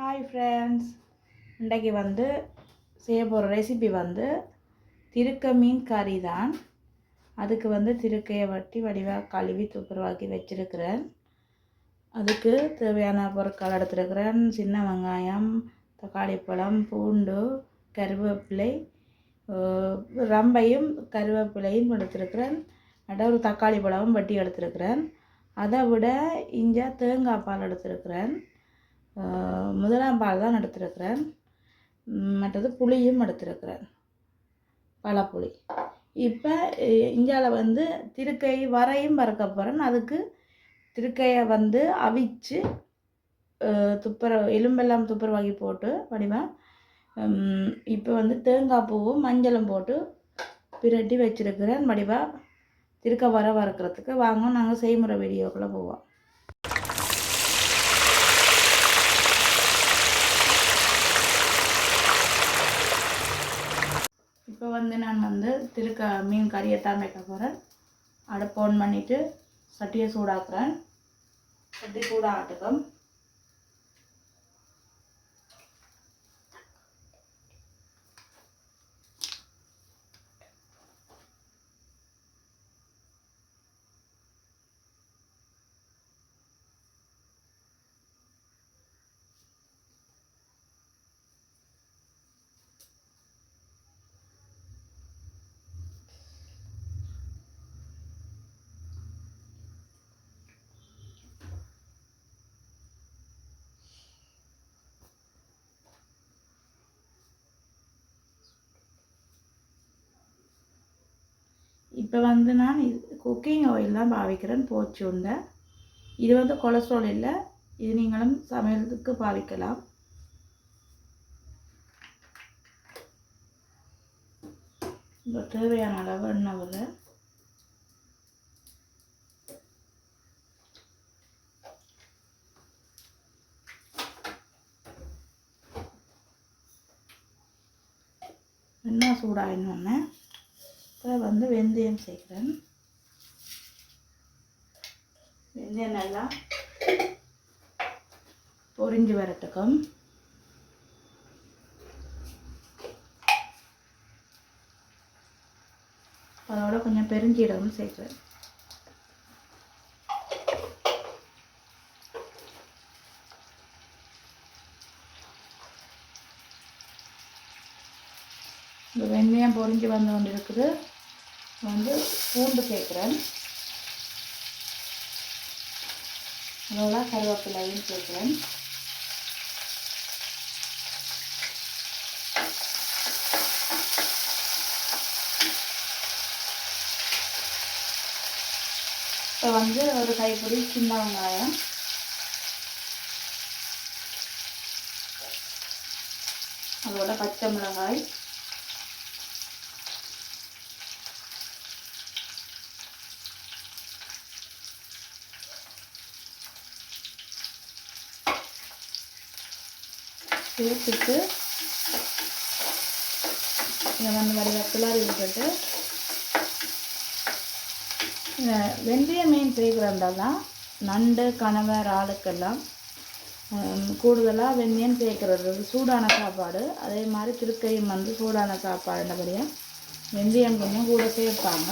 Hi friends இன்றைக்கு வந்து செய்ய போகிற ரெசிபி வந்து திருக்க மீன் கறி தான். அதுக்கு வந்து திருக்கையை வட்டி வடிவாக கழுவி துப்புரவாக்கி வச்சிருக்கிறேன். அதுக்கு தேவையான பொருட்கள் எடுத்துருக்கிறேன். சின்ன வெங்காயம் தக்காளி பழம் பூண்டு கருவேப்பிலை ரம்பையும் கருவேப்பிலையும் எடுத்துருக்கிறேன். அட ஒரு தக்காளி பழமும் வட்டி எடுத்திருக்கிறேன். அதை விட இங்கே தேங்காய் பால் எடுத்துருக்கிறேன். முதலாம் பால் தான் எடுத்திருக்கிறேன். மற்றது புளியும் எடுத்திருக்கிறேன். பழப்புளி. இப்போ இந்தியாவில் வந்து திருக்கை வரையும் பறக்க போகிறேன் அதுக்கு திருக்கையை வந்து அவிச்சு அஹ், துப்புர எலும்பெல்லாம் துப்புரவாகி போட்டு வடிவம் இப்போ வந்து தேங்காய் பூவும் மஞ்சளும் போட்டு பிரட்டி வச்சுருக்கிறேன் வடிவா. திருக்க வர வறுக்கிறதுக்கு வாங்க நாங்கள் செய்முறை வீடியோக்குள்ளே போவோம் இப்போ வந்து நான் வந்து திருக்க மீன் கறியை தான் வைக்க போகிறேன் அடுப்பு ஆன் பண்ணிவிட்டு சட்டியை சூடாக்குறேன். சட்டி சூடாக ஆட்டுக்கம் இப்போ வந்து நான் குக்கிங் ஆயில் தான் பாவிக்கிறேன் போச்சு உண்டை இது வந்து கொலஸ்ட்ரால் இல்லை. இது நீங்களும் சமையலுக்கு பாவிக்கலாம். இப்போ தேவையான அளவு எண்ணெய் விட எண்ணெய் சூடாயினோடனே இப்போ வந்து வெந்தயம் சேர்க்குறேன். வெந்தயம் நல்லா பொரிஞ்சு வரட்டுக்கும். அதோட கொஞ்சம் பெருஞ்சீரகம் சேர்க்குறேன். இந்த வெந்தயம் பொறிஞ்சு வந்து கொண்டு இருக்குது வந்து பூண்டு சேர்க்குறேன். அதோட கருவேப்பிலையும் சேர்க்குறேன். இப்போ வந்து ஒரு கைப்பிடி சின்ன வெங்காயம். அதோட பச்சை மிளகாய். சேர்த்துட்டு வந்து வடிவ கிளறி விட்டுட்டு வெந்தய மீன் சேர்க்குறதால நண்டு கணவர் இறாலுக்கெல்லாம் கூடுதலாக வெந்தயம் சேர்க்குறது சூடான சாப்பாடு. அதே மாதிரி திருக்கையும் வந்து சூடான சாப்பாடுன்றபடியாக வெந்தயம் கொஞ்சம் கூட சேர்ப்பாங்க.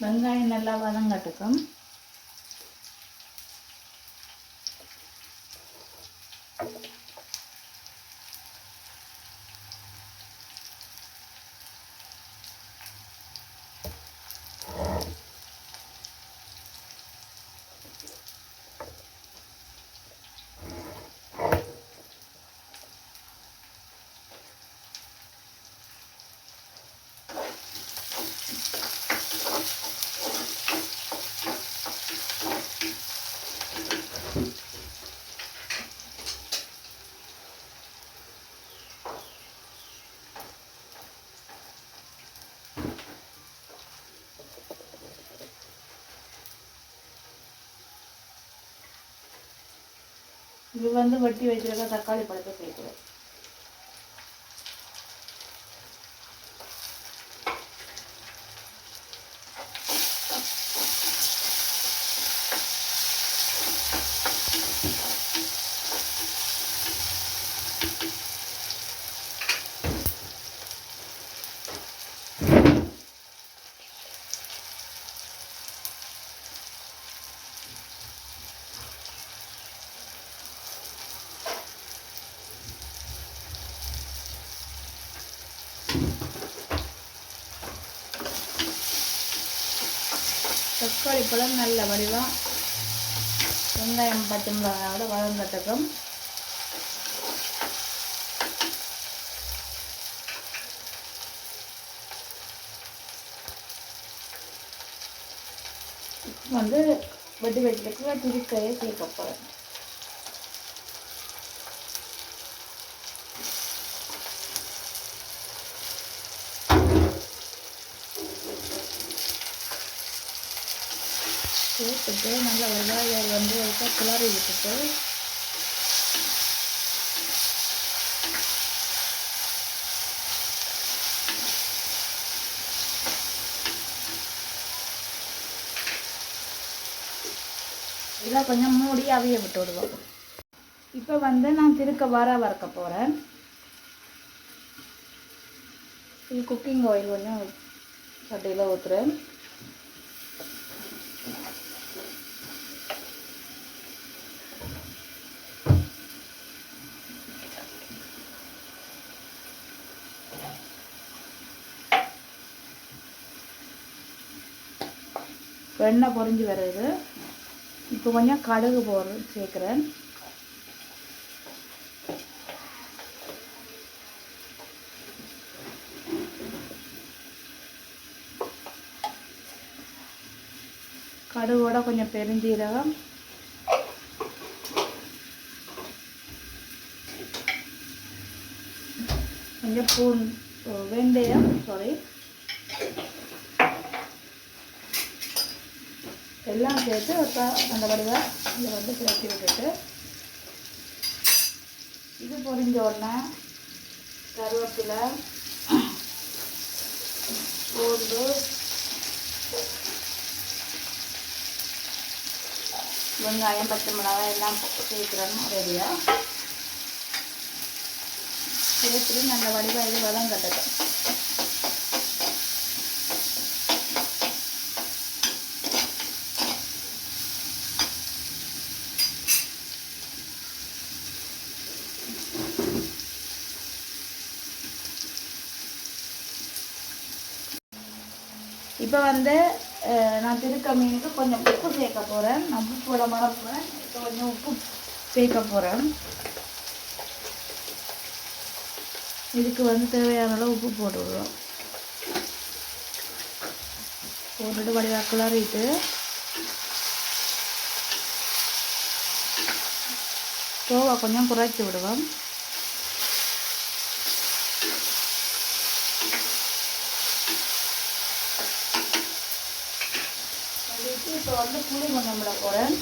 வெங்காயம் நல்லா வதங்கட்டுக்கும் இது வந்து வட்டி வச்சிருக்க தக்காளி பழத்தை சேர்க்குறேன். தக்காளி பழம் நல்ல வடிவாக வெங்காயம் பச்சை மிளகாயோட வளர்ந்ததுக்கும் வந்து வெட்டி வச்சிருக்க திருக்கையை சேர்க்க போகிறேன் சேர்த்துட்டு நல்லா வெங்காயம் வந்து வரைக்கும் கிளறி விட்டுட்டு இதை கொஞ்சம் மூடி அவிய விட்டு விடுவோம். இப்போ வந்து நான் திருக்க வர வறுக்க போகிறேன் இது குக்கிங் ஆயில் கொஞ்சம் சட்டையில் ஊற்றுறேன் வெண்ணெய் பொறிஞ்சு வருது. இப்போ கொஞ்சம் கடுகு போடுற சேர்க்குறேன். கடுகோட கொஞ்சம் பெருஞ்சீரகம். கொஞ்சம் பூன் வெந்தயம் சாரி எல்லாம் சேர்த்து இப்போ அந்த வடிவாக இதை வந்து சேர்த்து விட்டுட்டு இது பொரிஞ்ச உடனே கருவேப்பிலை பூண்டு வெங்காயம் பச்சை மிளகாய் எல்லாம் சேர்க்குறோம் ரெடியாக திருப்பி நல்ல வடிவாக இது வதம் இப்போ வந்து அஹ், நான் திருக்க மீனுக்கு கொஞ்சம் உப்பு சேர்க்க போகிறேன் நான் உப்பு போட போகிறேன் இப்போ கொஞ்சம் உப்பு சேர்க்க போகிறேன் இதுக்கு வந்து தேவையான அளவு உப்பு போட்டு விடுறோம் போட்டுட்டு வடிவாக கிளறிட்டு ஸ்டோவை கொஞ்சம் குறைச்சி விடுவோம். இப்போ வந்து புளி கொஞ்சம் விட போகிறேன்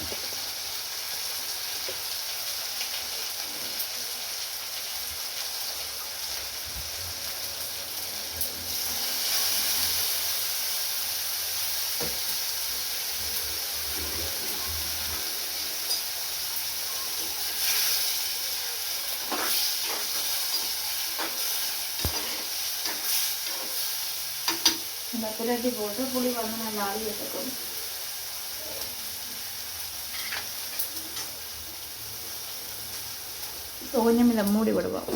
இந்த பிரட்டி போட்டு புளி வந்து நல்லா அள்ளி எடுத்துக்கணும் இப்போ கொஞ்சம் இதை மூடி விடுவோம்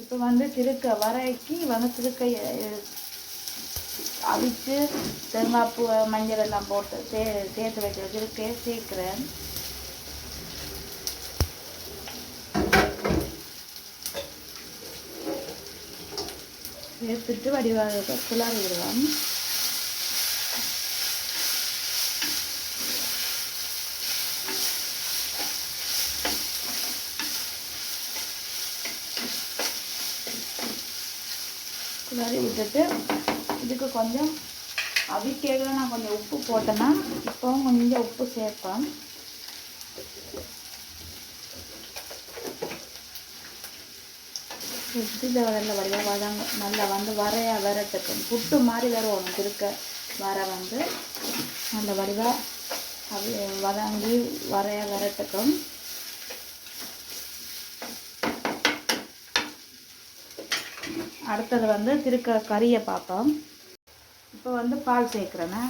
இப்போ வந்து திருக்க வரைக்கி வந்து திருக்கை அவிச்சு தேங்காய் பூ மஞ்சள் எல்லாம் போட்டு சே சேர்த்து வைக்கிற திருக்கையை சேர்க்குறேன் சேர்த்துட்டு வடிவாக கிளறி விடுவோம் குளாரி விட்டுட்டு இதுக்கு கொஞ்சம் அவிக்கையில் நான் கொஞ்சம் உப்பு போட்டேன்னா இப்போவும் கொஞ்சம் உப்பு சேர்ப்பேன். சுற்றி வழியாக வடிவாக வதங்க நல்லா வந்து வரைய விரட்டுக்கும் புட்டு மாதிரி வரும் திருக்க வர வந்து அந்த வடிவாக அது வதங்கி வரைய விரட்டுக்கும் அடுத்தது வந்து திருக்க கறியை பார்ப்போம் இப்போ வந்து பால் சேர்க்குறேன்னா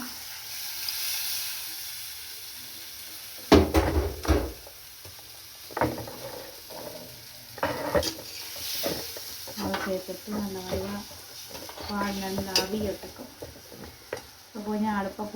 அதை சேர்த்துட்டு நல்ல வடிவாக பால் நல்லா அவியட்டுக்கும் இப்போ கொஞ்சம் அடுப்பாக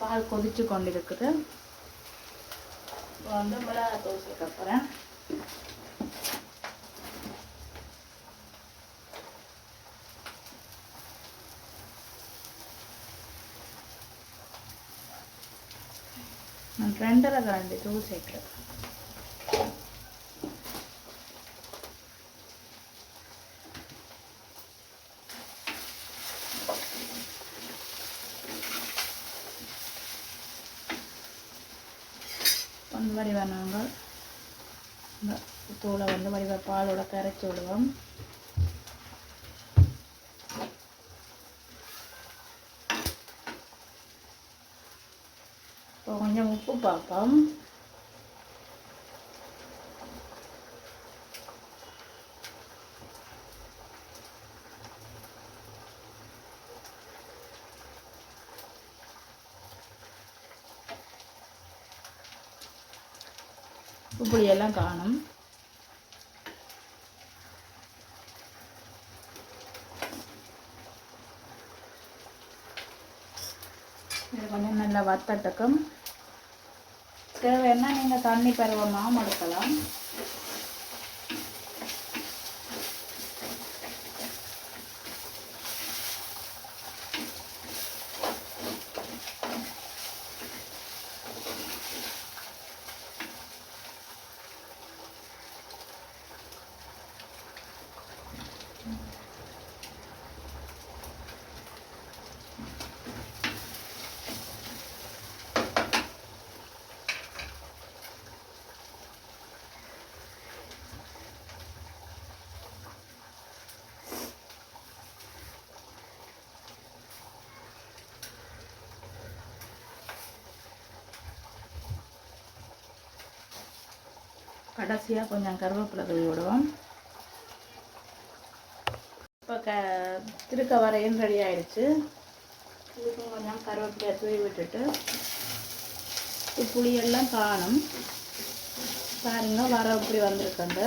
பால் கொதிச்சு கொண்டிருக்குது. இப்போ வந்து மிளகா தூள் சேர்க்க போகிறேன் நான் ரெண்டரை கரண்டி தூள் சேர்க்குறேன். அந்த மாதிரி நாங்கள் இந்த தூளை வந்து வடிவா பாலோட கரைச்சி விடுவோம். இப்போ கொஞ்சம் உப்பு பார்ப்போம். உப்பு காணும். இது கொஞ்சம் நல்லா வத்தட்டுக்கும். தேவைன்னா நீங்கள் தண்ணி பருவமாகவும் எடுக்கலாம். கடைசியாக கொஞ்சம் கருவேப்பிலை தூவி விடுவோம். இப்போ க திருக்க வரையும் ரெடி ஆயிடுச்சு. இதுக்கும் கொஞ்சம் கருவேப்பிலையை தூவி விட்டுட்டு புளியெல்லாம் காணும். பாருங்க வர இப்படி வந்திருக்கங்க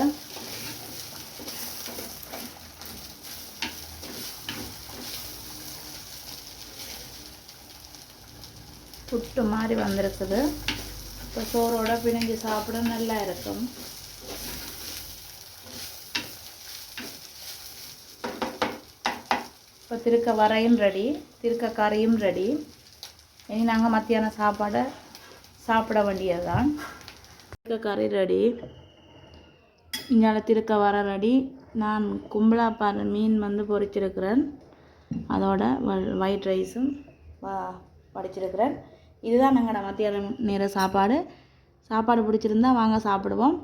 புட்டு மாதிரி வந்திருக்குது. இப்போ சோறோட பிணைஞ்சு சாப்பிட நல்லா இருக்கும் இப்போ திருக்க வரையும் ரெடி திருக்க கறியும் ரெடி இனி நாங்கள் மத்தியான சாப்பாடை சாப்பிட வேண்டியதுதான் திருக்க கறி ரெடி இங்கால திருக்க வர ரெடி நான் கும்பலாப்பாறை மீன் வந்து பொரிச்சிருக்கிறேன் அதோட ஒயிட் ரைஸும் படிச்சிருக்கிறேன் இதுதான் நாங்கள் மத்தியானம் நேர சாப்பாடு. சாப்பாடு பிடிச்சிருந்தா வாங்க சாப்பிடுவோம்.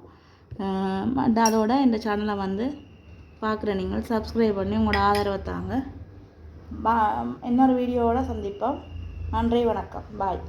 அதோட இந்த சேனலை வந்து பார்க்குற நீங்கள் சப்ஸ்கிரைப் பண்ணி உங்களோட ஆதரவை தாங்க. பா இன்னொரு வீடியோவோட சந்திப்போம். நன்றி வணக்கம். பாய்